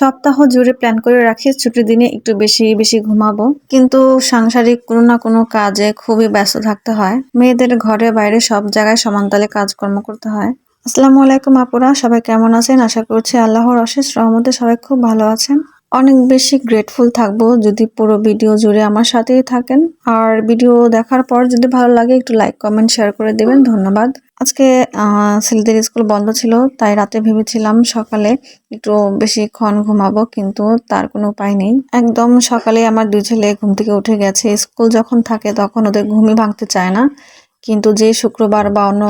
সপ্তাহ জুড়ে প্ল্যান করে রাখি, ছুটির দিনে একটু বেশি বেশি ঘুমাবো। কিন্তু সাংসারিক কোনো না কোনো কাজে খুবই ব্যস্ত থাকতে হয়। মেয়েদের ঘরে বাইরে সব জায়গায় সমানতালে কাজকর্ম করতে হয়। আসসালামু আলাইকুম আপুরা, সবাই কেমন আছেন? আশা করছি আল্লাহর অশেষ রহমতে সবাই খুব ভালো আছেন। অনেক বেশি গ্রেটফুল থাকব যদি পুরো ভিডিও জুড়ে আমার সাথেই থাকেন। আর ভিডিও দেখার পর যদি ভালো লাগে একটু লাইক কমেন্ট শেয়ার করে দেবেন। ধন্যবাদ। আজকে ছেলেদের স্কুল বন্ধ ছিল, তাই রাতে ভেবেছিলাম সকালে একটু বেশিক্ষণ ঘুমাবো, কিন্তু তার কোনো উপায় নেই। একদম সকালে আমার দুই ছেলে ঘুম থেকে উঠে গেছে। স্কুল যখন থাকে তখন ওদের ঘুমই ভাঙতে চায় না। কিন্তু যে শুক্রবার বা অন্য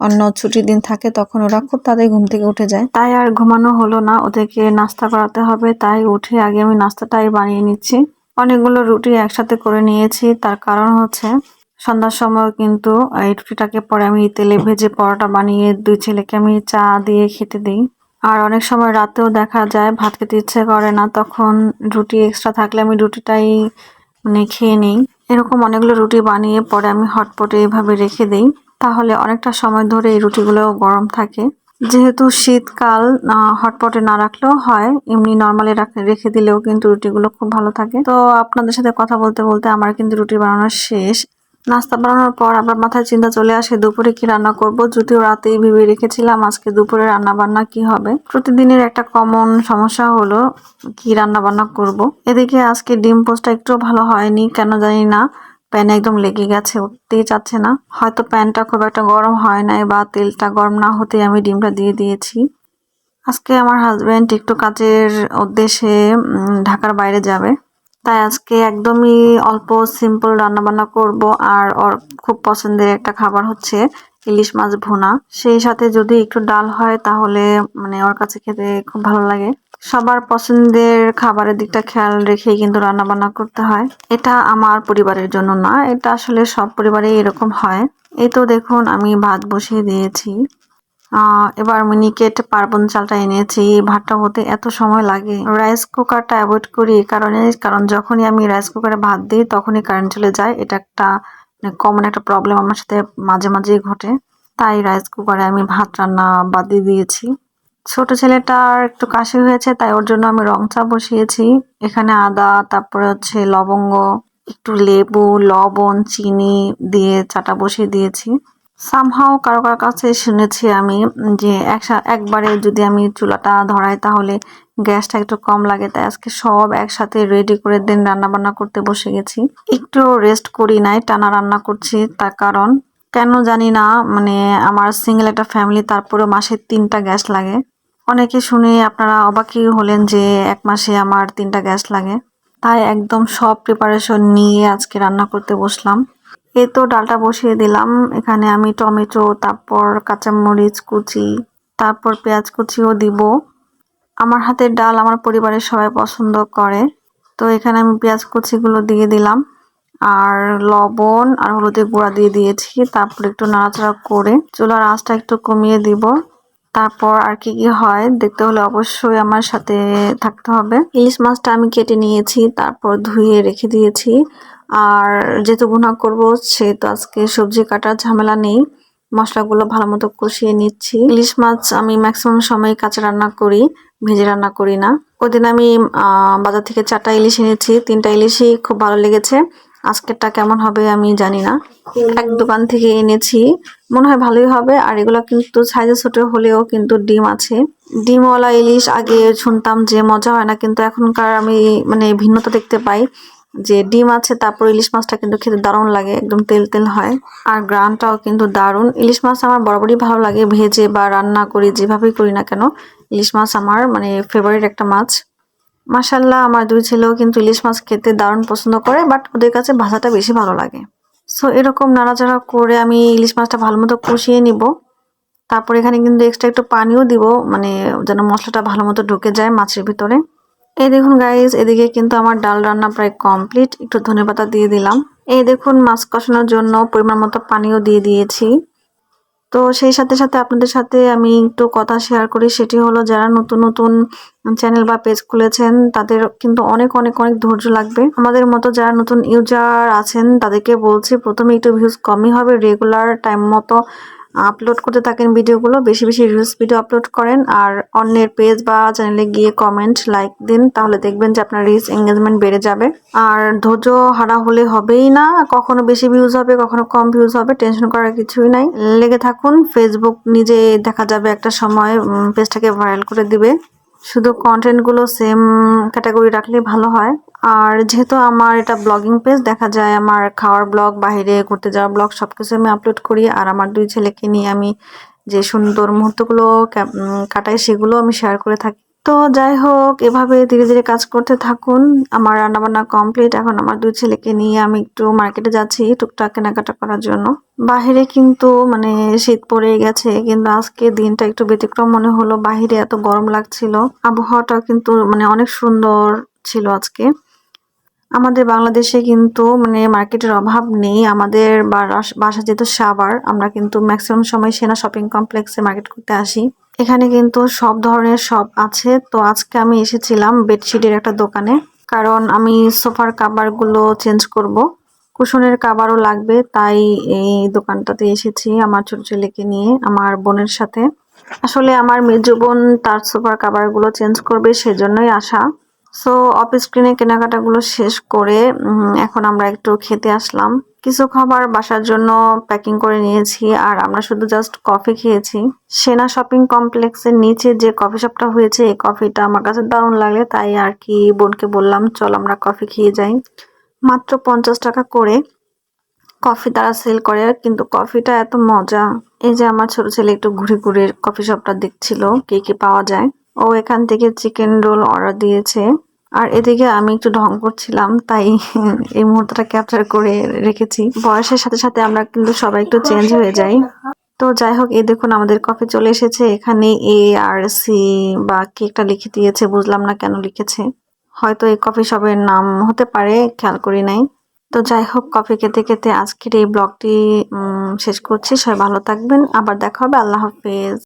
অন্য ছুটির দিন থাকে, তখন ওরা খুব তাড়াতাড়ি ঘুম থেকে উঠে যায়। তাই আর ঘুমানো হলো না, ওদেরকে নাস্তা করাতে হবে। তাই উঠে আগে আমি নাস্তাটাই বানিয়ে নিচ্ছি। অনেকগুলো রুটি একসাথে করে নিয়েছি। তার কারণ হচ্ছে, সন্ধ্যার সময় কিন্তু এই রুটিটাকে পরে আমি তেলে ভেজে পরোটা বানিয়ে দুই ছেলেকে আমি চা দিয়ে খেতে দিই। আর অনেক সময় রাতেও দেখা যায়, ভাত খেতে ইচ্ছে করে না, তখন রুটি এক্সট্রা থাকলে আমি রুটিটাই মানে খেয়ে নিই। এরকম অনেকগুলো রুটি বানিয়ে পরে আমি হটপটে এভাবে রেখে দিই। তাহলে অনেকটা সময় ধরে এই রুটিগুলো গরম থাকে। যেহেতু শীতকাল হটপটে না রাখলেও হয়, এমনি নর্মালি রেখে দিলেও কিন্তু রুটিগুলো খুব ভালো থাকে। তো আপনাদের সাথে কথা বলতে বলতে আমার কিন্তু রুটি বানানো শেষ। নাস্তা বানানোর পর আবার মাথায় চিন্তা চলে আসে, দুপুরে কি রান্না করব? যদিও রাতেই ভেবে রেখেছিলাম আজকে দুপুরে রান্না বান্না কি হবে। প্রতিদিনের একটা কমন সমস্যা হলো, কি রান্না বান্না করব? এদিকে আজকে ডিম পোস্টটা একটু ভালো হয়নি, কেন জানি না। প্যানে একদম লেগে গেছে, উঠতেই চাচ্ছে না। হয়তো প্যানটা খুব একটা গরম হয় নাই বা তেলটা গরম না হতেই আমি ডিমটা দিয়ে দিয়েছি। আজকে আমার হাজব্যান্ড একটু কাজের উদ্দেশ্যে ঢাকার বাইরে যাবে। তাই আজকে একদমই অল্প সিম্পল রান্নাবান্না করব আর ওর খুব পছন্দের একটা খাবার হচ্ছে ইলিশ মাছ ভুনা। সেই সাথে যদি একটু ডাল হয় তাহলে মানে ওর কাছে খেতে খুব ভালো লাগে। সবার পছন্দের খাবারের দিকটা খেয়াল রেখেই কিন্তু রান্না বান্না করতে হয়। এটা আমার পরিবারের জন্য না, এটা আসলে সব পরিবারে এরকম হয়। এই তো দেখুন, আমি ভাত বসিয়ে দিয়েছি। এবার মিনিকেট পার্বণ চালটা এনেছি। ভাতটা হতে এত সময় লাগে। রাইস কুকারটা অ্যাভয়েড করি কারণে, কারণ যখনই আমি রাইস কুকারে ভাত দিই, তখনই কারেন্ট চলে যায়। এটা একটা কমন একটা প্রবলেম আমার সাথে মাঝে মাঝেই ঘটে। তাই রাইস কুকারে আমি ভাত রান্না বাদ দিয়ে দিয়েছি। ছোট ছেলেটার একটু কাশি হয়েছে, তাই ওর জন্য আমি রং চা বসিয়েছি। এখানে আদা, তারপরে হচ্ছে লবঙ্গ, একটু লেবু, লবণ, চিনি দিয়ে চাটা বসিয়ে দিয়েছি। সামহাও কারও কারও কাছে শুনেছি আমি যে একবারে যদি আমি চুলাটা ধরাই তাহলে গ্যাসটা একটু কম লাগে, তাই আজকে সব একসাথে রেডি করে দিন রান্না বান্না করতে বসে গেছি। একটু রেস্ট করি নাই, টানা রান্না করছি তার কারণ। কেন জানি না মানে আমার সিঙ্গেল একটা ফ্যামিলি তারপরে মাসে তিনটা গ্যাস লাগে। অনেকে শুনে আপনারা অবাকই হলেন যে এক মাসে আমার তিনটা গ্যাস লাগে। তাই একদম সব প্রিপারেশন নিয়ে আজকে রান্না করতে বসলাম। এ তো ডালটা বসিয়ে দিলাম। এখানে আমি টমেটো, তারপর কাঁচামরিচ কুচি, তারপর পেঁয়াজ কুচিও দিব। আমার হাতের ডাল আমার পরিবারের সবাই পছন্দ করে। তো এখানে আমি পেঁয়াজ কুচিগুলো দিয়ে দিলাম। আর লবণ আর হলুদের গুঁড়া দিয়ে দিয়েছি। তারপর একটু নাড়াচাড়া করে চুলার আঁচটা একটু কমিয়ে দিব। তারপর আর কি কি হয়, দেখতে হলে অবশ্যই আমার সাথে থাকতে হবে। ইলিশ মাছটা আমি কেটে নিয়েছি, তারপর ধুয়ে রেখে দিয়েছি। আর যেহেতু গুনা করব, সেহেতু আজকে সবজি কাটার ঝামেলা নেই। মশলাগুলো ভালো মতো কষিয়ে নিচ্ছি। ইলিশ মাছ আমি ম্যাক্সিমাম সময় কাঁচা রান্না করি, ভেজে রান্না করি না। ওদিন আমি বাজার থেকে চারটা ইলিশ এনেছি, তিনটা ইলিশই খুব ভালো লেগেছে। আজকেরটা কেমন হবে আমি জানি না। এক দোকান থেকে এনেছি। মনে হয় ভালোই হবে, আর এগুলো কিন্তু সাইজে ছোট হলেও কিন্তু ডিম আছে। ডিমওয়ালা ইলিশ আগে শুনতাম যে মজা হয় না, কিন্তু এখনকার আমি মানে ভিন্নতা দেখতে পাই যে ডিম আছে, তারপর ইলিশ মাছটা কিন্তু খেতে দারুণ লাগে, একদম তেল তেল হয়। আর গ্রানটাও কিন্তু দারুণ। ইলিশ মাছ আমার বরাবরই ভালো লাগে, ভেজে বা রান্না করি যেভাবেই করি না কেন, ইলিশ মাছ আমার মানে ফেভারিট একটা মাছ। মাসাল্লাহ আমার দুই ছেলেও কিন্তু ইলিশ মাছ খেতে দারুণ পছন্দ করে বাট ওদের কাছে ভাজাটা বেশি ভালো লাগে। সো এরকম নাড়াচাড়া করে আমি ইলিশ মাছটা ভালো মতো কষিয়ে নিব। তারপর এখানে কিন্তু এক্সট্রা একটু পানিও দিব মানে যেন মশলাটা ভালো মতো ঢুকে যায় মাছের ভিতরে। এই দেখুন গাইজ এদিকে কিন্তু আমার ডাল রান্না প্রায় কমপ্লিট একটু ধনেপাতা দিয়ে দিলাম। এই দেখুন মাছ কষানোর জন্য পরিমাণ মতো পানিও দিয়ে দিয়েছি। তো সেই সাথে সাথে আপনাদের সাথে আমি একটু কথা শেয়ার করি, সেটি হলো যারা নতুন নতুন চ্যানেল বা পেজ খুলেছেন, তাদের কিন্তু অনেক অনেক অনেক ধৈর্য লাগবে। আমাদের মতো যারা নতুন ইউজার আছেন, তাদেরকে বলছি প্রথমে একটু ভিউজ কমই হবে রেগুলার টাইম মতো আপলোড করতে থাকেন ভিডিওগুলো, বেশি বেশি রিলস ভিডিও আপলোড করেন, আর অন্যের পেজ বা চ্যানেলে গিয়ে কমেন্ট লাইক দিন, তাহলে দেখবেন যে আপনার রিলস এঙ্গেজমেন্ট বেড়ে যাবে। আর ধৈর্য হারা হলে হবেই না, কখনো বেশি ভিউজ হবে, কখনো কম ভিউজ হবে টেনশন করার কিছুই নাই। লেগে থাকুন ফেসবুক নিজে দেখা যাবে একটা সময় পেজটাকে ভাইরাল করে দিবে। শুধু কন্টেন্টগুলো সেম ক্যাটাগরি রাখলে ভালো হয়। আর যেহেতু আমার এটা ব্লগিং পেজ দেখা যায় আমার খাওয়ার ব্লগ বাহিরে ঘুরতে যাওয়ার ব্লগ সব কিছু আমি আপলোড করি। আর আমার দুই ছেলেকে নিয়ে আমি যে সুন্দর মুহূর্তগুলো কাটাই, সেগুলো আমি শেয়ার করে থাকি। তো যাই হোক, এভাবে ধীরে ধীরে কাজ করতে থাকুন। আমার রান্নাবান্না কমপ্লিট এখন আমার দুই ছেলেকে নিয়ে আমি একটু মার্কেটে যাচ্ছি টুকটাক কেনাকাটা করার জন্য। বাহিরে কিন্তু মানে শীত পড়ে গেছে, কিন্তু আজকে দিনটা একটু ব্যতিক্রম মনে হলো। বাহিরে এত গরম লাগছিল। আবহাওয়াটা কিন্তু মানে অনেক সুন্দর ছিল আজকে। আমাদের বাংলাদেশে কিন্তু মানে মার্কেটের অভাব নেই। আমাদের বাসা যেহেতু সাভার, আমরা কিন্তু ম্যাক্সিমাম সময় সেনা শপিং কমপ্লেক্সে মার্কেট করতে আসি। এখানে কিন্তু সব ধরনের শপ আছে। তো আজকে আমি এসেছিলাম বেডশিটের একটা দোকানে, কারণ আমি সোফার কাভারগুলো চেঞ্জ করব। কুশনের কাভারও লাগবে, তাই এই দোকানটাতে এসেছি আমার ছোট ছেলেকে নিয়ে, আমার বোনের সাথে। আসলে আমার মেজো বোন তার সোফার কাভারগুলো চেঞ্জ করবে, সেজন্যই আসা সো অফ স্ক্রিনে কেনাকাটাগুলো শেষ করে এখন আমরা একটু খেতে আসলাম। কিছু খাবার বাসার জন্য প্যাকিং করে নিয়েছি, আর আমরা শুধু জাস্ট কফি খেয়েছি। সেনা শপিং কমপ্লেক্সের নিচে যে কফি শপটা হয়েছে, এই কফিটা আমার কাছে দারুণ লাগে তাই আর কি বোনকে বললাম, চল আমরা কফি খেয়ে যাই। মাত্র পঞ্চাশ টাকা করে কফি তারা সেল করে, কিন্তু কফিটা এত মজা। এই যে আমার ছোট ছেলে একটু ঘুরে ঘুরে কফি শপটা দেখছিল, কে কি পাওয়া যায়। ও এখান থেকে চিকেন রোল অর্ডার দিয়েছে। আর এদিকে আমি একটু ঢং করছিলাম, তাই এই মুহূর্তটা ক্যাপচার করে রেখেছি। বয়সের সাথে সাথে আমরা কিন্তু সবাই একটু চেঞ্জ হয়ে যাই। তো যাই হোক, এই দেখুন আমাদের কফি চলে এসেছে। এখানে এ আর সি বা কি একটা লিখে দিয়েছে, বুঝলাম না কেন লিখেছে। হয়তো এই কফি শপের নাম হতে পারে, খেয়াল করি নাই। তো যাই হোক কফি খেতে খেতে আজকের এই ব্লগটি শেষ করছি। সবাই ভালো থাকবেন। আবার দেখা হবে। আল্লাহ হাফেজ।